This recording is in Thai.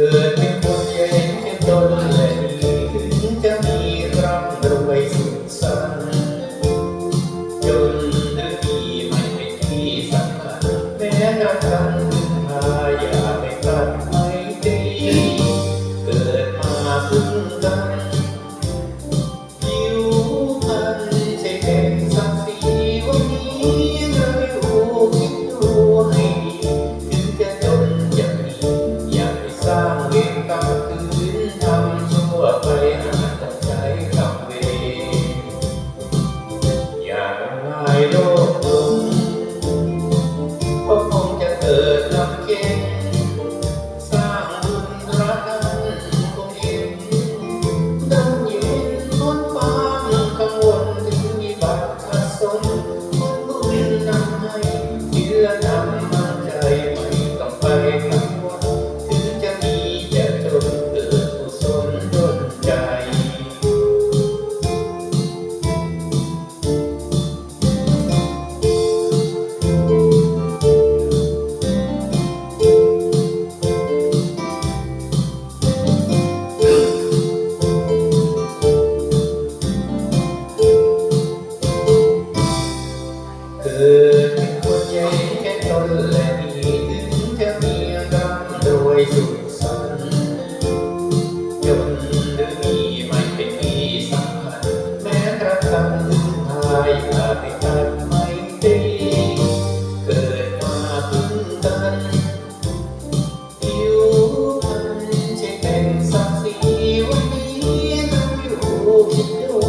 กิดเป็นคนเย็เป็นตนและจะมีร่ำรวยสุขสันต์จนนทีไม่ที่สัญแม้กรทั่งพึ่งาอย่ากลัดไม่ตีเกิดมาพึ่งกัน love. วยสุขสันต์ยนต์หรือมีไม่เป็นที่สำคัญแม้กระทั่งถึงทายอาติกันไม่ตีเกิดมาตุ้งตันผิวพันใช่เป็นศักดิ์ศรีวันนี้ต้องอยู่คิดดู